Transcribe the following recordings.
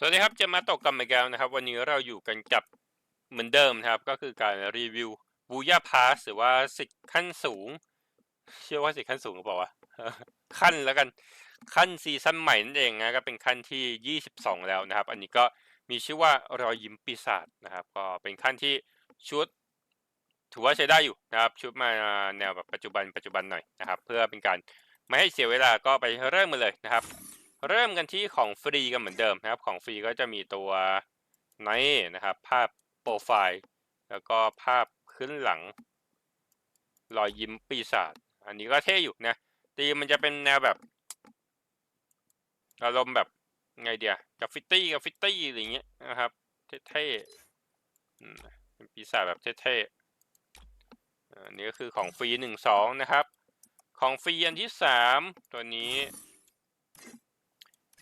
สวัสดีครับ จะมาตกกันอีกแล้วนะครับ วันนี้เราอยู่กันกับเหมือนเดิมนะครับ ก็คือการรีวิวบูย่าพาสหรือว่าสิทธิ์ขั้นสูง เชื่อว่าสิทธิ์ขั้นสูงหรือเปล่าวะขั้นแล้วกันขั้นซีซั่นใหม่นั่นเองนะก็เป็นขั้นที่ 22 แล้วนะครับ อันนี้ก็มีชื่อว่ารอยยิ้มปีศาจนะครับ ก็เป็นขั้นที่ชุด ถือว่าใช้ได้อยู่นะครับ ชุดมาแนวแบบปัจจุบันปัจจุบันหน่อยนะครับ เพื่อเป็นการไม่ให้เสียเวลาก็ไปเริ่มกันเลยนะครับ เริ่มกันที่ของฟรีกันเหมือนเดิมนะครับ ของฟรีก็จะมีตัวไนนะครับ ภาพโปรไฟล์ แล้วก็ภาพขึ้นหลัง รอยยิ้มปีศาจอันนี้ก็เท่อยู่นะตีมันจะเป็นแนวแบบอารมณ์แบบไงเดียกราฟฟิตี้กราฟฟิตี้อะไรอย่างเงี้ยนะครับเท่ๆอืมเป็นปีศาจแบบเท่ๆอันนี้ก็คือของฟรีหนึ่งสองนะครับ ของฟรีอันที่สามตัวนี้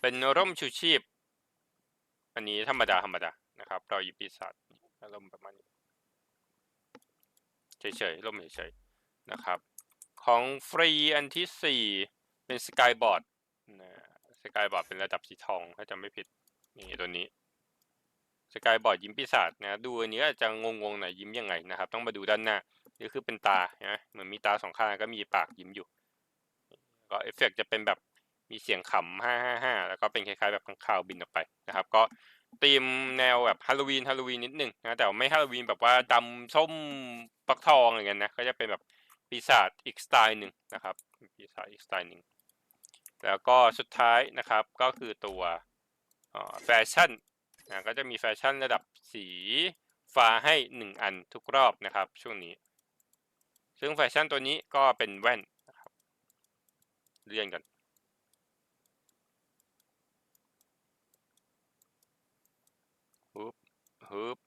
เป็นร่มชูชีพ อันนี้ธรรมดาธรรมดานะครับ เราหยิบปีศาจอารมณ์ประมาณนี้เฉยๆร่มเฉยๆนะครับ ของฟรีอันที่สี่เป็นสกายบอร์ดนะสกายบอร์ดเป็นระดับสีทองถ้าจำไม่ผิดนี่ตัวนี้สกายบอร์ดยิ้มปีศาจนะดูอันนี้อาจจะงงๆหน่อยยิ้มยังไงนะครับ ต้องมาดูด้านหน้านี่คือเป็นตานะเหมือนมีตาสองข้างก็มีปากยิ้มอยู่ ก็เอฟเฟกต์จะเป็นแบบ มีเสียงขำห้าห้าห้าแล้วก็เป็นคล้ายๆแบบข้างข่าวบินออกไปนะครับ ก็ธีมแนวแบบฮาโลวีนฮาโลวีนนิดหนึ่งนะแต่ไม่ฮาโลวีนแบบว่าดำส้มปักทองอะไรเงี้ยนะก็จะเป็นแบบปีศาจอีกสไตล์หนึ่งนะครับปีศาจอีกสไตล์หนึ่งแล้วก็สุดท้ายนะครับก็คือตัวแฟชั่นนะก็จะมีแฟชั่นระดับสีฟ้าให้หนึ่งอันทุกรอบนะครับช่วงนี้ ซึ่งแฟชั่นตัวนี้ก็เป็นแว่นนะครับเรียนกัน ฮึบ ฮึบ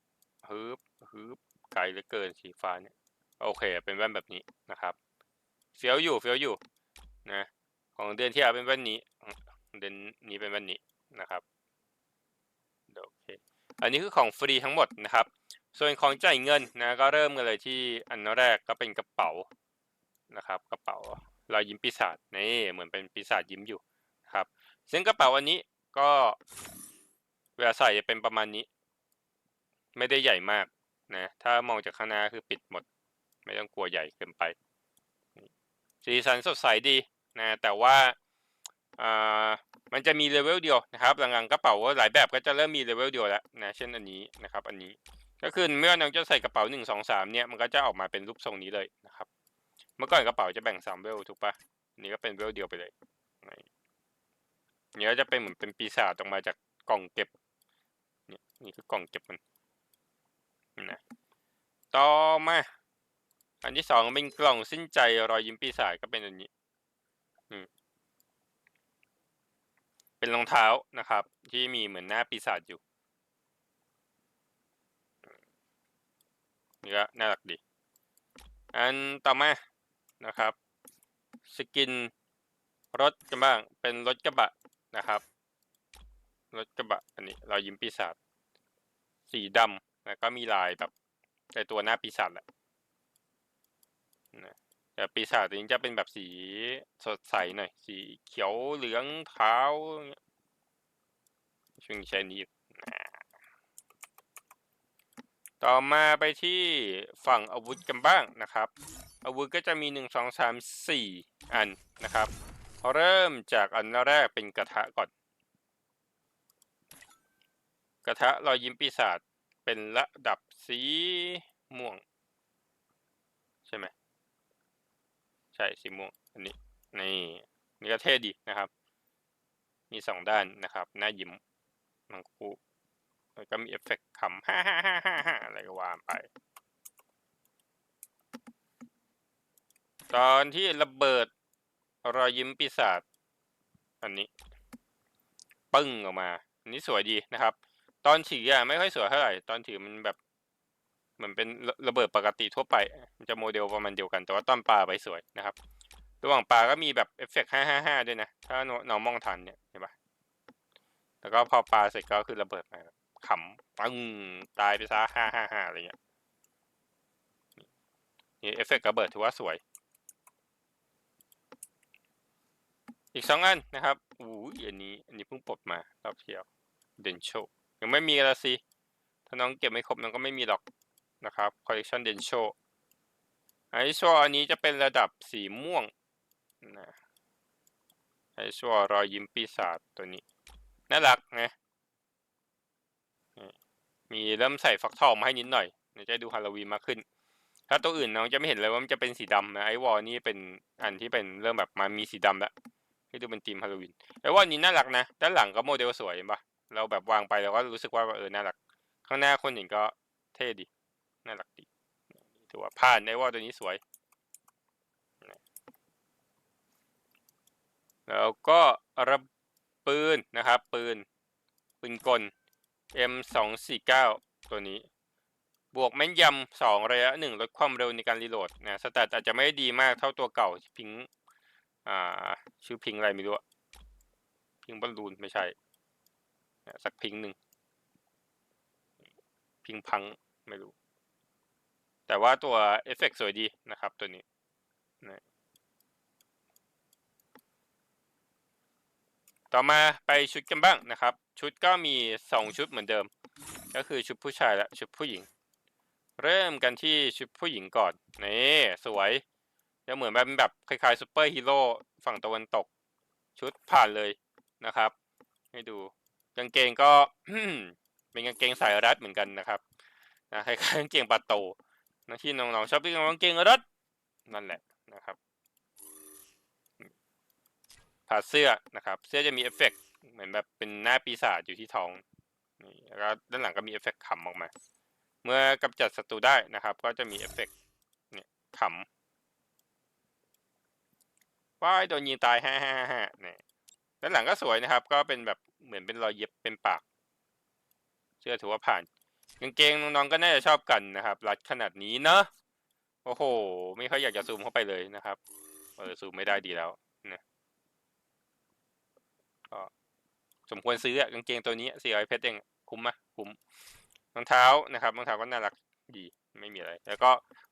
ฮึบฮึบไกลเหลือเกินสีฟ้าเนี่ย โอเค เป็นแว่นแบบนี้นะครับเฟี้ยวอยู่เฟี้ยวอยู่นะของเดือนที่แล้วเป็นแว่นนี้ เดือนนี้เป็นแว่นนี้นะครับโอเคอันนี้คือของฟรีทั้งหมดนะครับ ส่วนของจ่ายเงินนะก็เริ่มกันเลยที่อันแรกก็เป็นกระเป๋านะครับ กระเป๋ารอยยิ้มปีศาจนี่เหมือนเป็นปีศาจยิ้มอยู่ครับ ซึ่งกระเป๋าอันนี้ก็เวลาใส่จะเป็นประมาณนี้ ไม่ได้ใหญ่มากนะ ถ้ามองจากข้างหน้าคือปิดหมด ไม่ต้องกลัวใหญ่เกินไป สีสันสดใสดีนะ แต่ว่าอ่ามันจะมีเลเวลเดียวนะครับ หลังๆกระเป๋าหลายแบบก็จะเริ่มมีเลเวลเดียวแล้วนะ เช่นอันนี้นะครับ อันนี้ ก็คือเมื่อน้องจะใส่กระเป๋าหนึ่งสองสามเนี่ย มันก็จะออกมาเป็นรูปทรงนี้เลยนะครับ เมื่อก่อนกระเป๋าจะแบ่งสามเวลถูกปะนนี้ก็เป็นเวลเดียวไปเลยนี่ก็จะเป็นเหมือนเป็นปีศาจออกมาจากกล่องเก็บเนี่ยนี่คือกล่องเก็บมัน นะต่อมา อันที่สองเป็นกล่องสิ้นใจรอยยิ้มปีศาจก็เป็นอันนี้เป็นรองเท้านะครับ ที่มีเหมือนหน้าปีศาจอยู่นี่ก็น่ารักดี อันต่อมานะครับ สกินรถกันบ้าง เป็นรถกระบะนะครับ รถกระบะ อันนี้รอยยิ้มปีศาจสีดำ แล้วก็มีลายแบบในตัวหน้าปีศาจแหละนะแต่ปีศาจตัวนี้จะเป็นแบบสีสดใสหน่อย สีเขียวเหลืองเท้าช่วงนี้ใช้นี้ต่อมาไปที่ฝั่งอาวุธกันบ้างนะครับ อาวุธก็จะมีหนึ่งสองสามสี่อันนะครับ เริ่มจากอันแรกเป็นกระทะก่อน กระทะรอยยิ้มปีศาจ เป็นระดับสีม่วง ใช่ไหมใช่สีม่วงอันนี้นี่นี่ก็เท่ดีนะครับ มีสองด้านนะครับ หน้ายิ้มมังคุแล้วก็มีเอฟเฟกต์ขำฮ่าฮ่าฮ่าฮ่าอะไรก็ว่าไป ตอนที่ระเบิดรอยยิ้มปีศาจอันนี้ ปึ้งออกมา อันนี้สวยดีนะครับ ตอนถืออะไม่ค่อยสวยเท่าไหร่ตอนถือมันแบบเหมือนเป็นระเบิดปกติทั่วไป มันจะโมเดลประมาณเดียวกัน แต่ว่าตอนปลาไปสวยนะครับ ระหว่างปลาก็มีแบบเอฟเฟกต์ห้าห้าห้าด้วยนะ ถ้าน้องมองทันเนี่ยเห็นปะแล้วก็พอปลาเสร็จก็คือระเบิดมาขำปึ้งตายไปซะห้าห้าห้าอะไรเงี้ยนี่เอฟเฟกต์ระเบิดถือว่าสวย อีกสองอันนะครับอู้ยอันนี้ อันนี้เพิ่งปลดมารอบเที่ยวเดนโช ยังไม่มีละสิ ถ้าน้องเก็บไม่ครบน้องก็ไม่มีหรอกนะครับคอลเลกชันเดนโชไอชัวอันนี้จะเป็นระดับสีม่วงนะไอชัวรอยยิ้มปีศาจตัวนี้ น่ารักนะมีเริ่มใส่ฟักทองมาให้นิดหน่อยจะได้ดูฮาโลวีนมากขึ้น ถ้าตัวอื่นน้องจะไม่เห็นเลยว่ามันจะเป็นสีดำนะไอวอลนี่เป็นอันที่เป็นเริ่มแบบมามีสีดำแล้วให้ดูเป็นธีมฮาโลวีนไอวอลนี้น่ารักนะ ด้านหลังก็โมเดลสวยเห็นปะ เราแบบวางไปเราก็รู้สึกว่าเออน่ารัก ข้างหน้าคนเห็นก็เท่ดีน่ารักดีถือว่าผ่านไอวอลตัวนี้สวย แล้วก็ระปืนนะครับ ปืน ปืนกล M249 ตัวนี้ บวกแม่นยำสองระยะหนึ่งลดความเร็วในการรีโหลดนะสแตทอาจจะไม่ดีมากเท่าตัวเก่าพิงอ่าชื่อพิงอะไรไม่รู้พิงบอลลูนไม่ใช่ สักพิงค์หนึ่ง พิงค์พังไม่รู้ แต่ว่าตัวเอฟเฟกต์สวยดีนะครับตัวนี้นะต่อมาไปชุดกันบ้างนะครับ ชุดก็มีสองชุดเหมือนเดิม ก็คือชุดผู้ชายและชุดผู้หญิง เริ่มกันที่ชุดผู้หญิงก่อนนี่สวยจะเหมือนแบบแบบคล้ายๆซูเปอร์ฮีโร่ฝั่งตะวันตก ชุดผ่านเลยนะครับ ให้ดู กางเกงก็เป็นกางเกงสายรัดเหมือนกันนะครับนะคล้ายๆกางเกงปาโตนะที่น้องๆชอบเป็นกางเกงรัดนั่นแหละนะครับผ่าเสื้อนะครับ เสื้อจะมีเอฟเฟกต์เหมือนแบบเป็นหน้าปีศาจอยู่ที่ท้องนี่แล้วก็ด้านหลังก็มีเอฟเฟกต์ขำออกมา เมื่อกำจัดศัตรูได้นะครับ ก็จะมีเอฟเฟกต์เนี่ยขำว้ายโดนยิงตายฮ่าฮ่าฮ่าเนี่ยด้านหลังก็สวยนะครับ ก็เป็นแบบ เหมือนเป็นรอยเย็บเป็นปาก เชื่อถือว่าผ่านกางเกงน้องๆก็น่าจะชอบกันนะครับ รัดขนาดนี้เนอะโอ้โห ไม่ค่อยอยากจะซูมเข้าไปเลยนะครับ เออซูมไม่ได้ดีแล้วนะก็สมควรซื้อกางเกงตัวนี้สี่ร้อยเพชรเองคุ้มไหมคุ้มรองเท้านะครับรองเท้าก็น่ารักดีไม่มีอะไร แล้วก็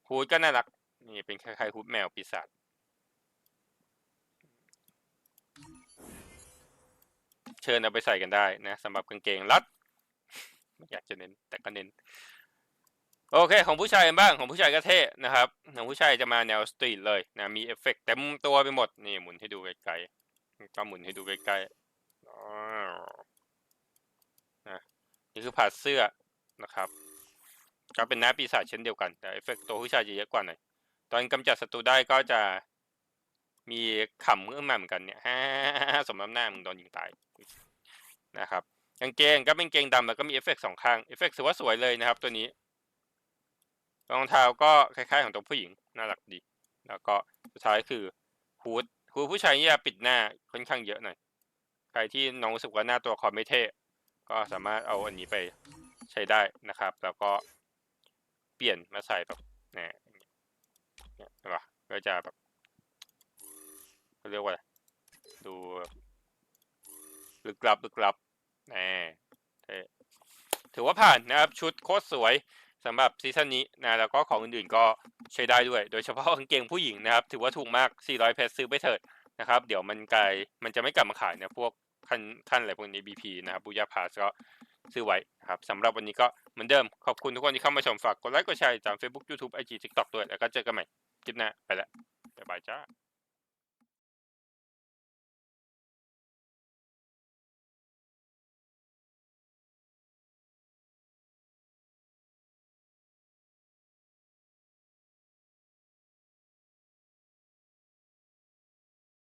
ฮูดก็น่ารักนี่เป็นคล้ายๆฮูดแมวปีศาจ ชิญเอาไปใส่กันได้นะสำหรับกางเกงรัด ไม่อยากจะเน้น แต่ก็เน้น โอเค ของผู้ชายบ้างของผู้ชายก็เท่นะครับ ของผู้ชายจะมาแนวสตรีทเลยนะมีเอฟเฟกต์เต็มตัวไปหมด นี่หมุนให้ดูไกลๆก็หมุนให้ดูใกล้ๆนะนี่คือผ่าเสื้อนะครับก็เป็นหน้าปีศาจเช่นเดียวกันแต่เอฟเฟกต์ตัวผู้ชายจะเยอะกว่าหน่อยตอนกำจัดศัตรูได้ก็จะ มีขำขึ้นมาเหมือนกันเนี่ยฮ่าสมน้ำหน้ามึงโดนยิงตายนะครับกางเกงก็เป็นเกงดำแล้วก็มีเอฟเฟกต์สองข้างเอฟเฟกต์ถือว่าสวยเลยนะครับ ตัวนี้รองเท้าก็คล้ายๆของตัวผู้หญิงน่ารักดี แล้วก็สุดท้ายคือฮูดฮูดผู้ชายนี่จะปิดหน้าค่อนข้างเยอะหน่อยใครที่น้องรู้สึกว่าหน้าตัวคอไม่เท่ก็สามารถเอาอันนี้ไปใช้ได้นะครับ แล้วก็เปลี่ยนมาใส่แบบเนี่ยเนี่ยเห็นปะก็จะแบบ เขาเรียกว่าอะไรดูลึกลับลึกลับแหน่ถือว่าผ่านนะครับชุดโคตรสวยสำหรับซีซั่นนี้นะแล้วก็ของอื่นๆก็ใช้ได้ด้วย โดยเฉพาะกางเกงผู้หญิงนะครับ ถือว่าถูกมาก 400 เพชรซื้อไปเถิดนะครับ เดี๋ยวมันกลายมันจะไม่กลับมาขายนะพวกขั้นขั้นอะไรพวกนี้ BP นะครับบูยาพาสก็ซื้อไว้ครับสำหรับวันนี้ก็เหมือนเดิม ขอบคุณทุกคนที่เข้ามาชมฝากกดไลค์กดแชร์ตาม Facebook YouTube IG TikTok ด้วยแล้วก็เจอกันใหม่คลิปหน้าไปแล้วบ๊ายบายจ้า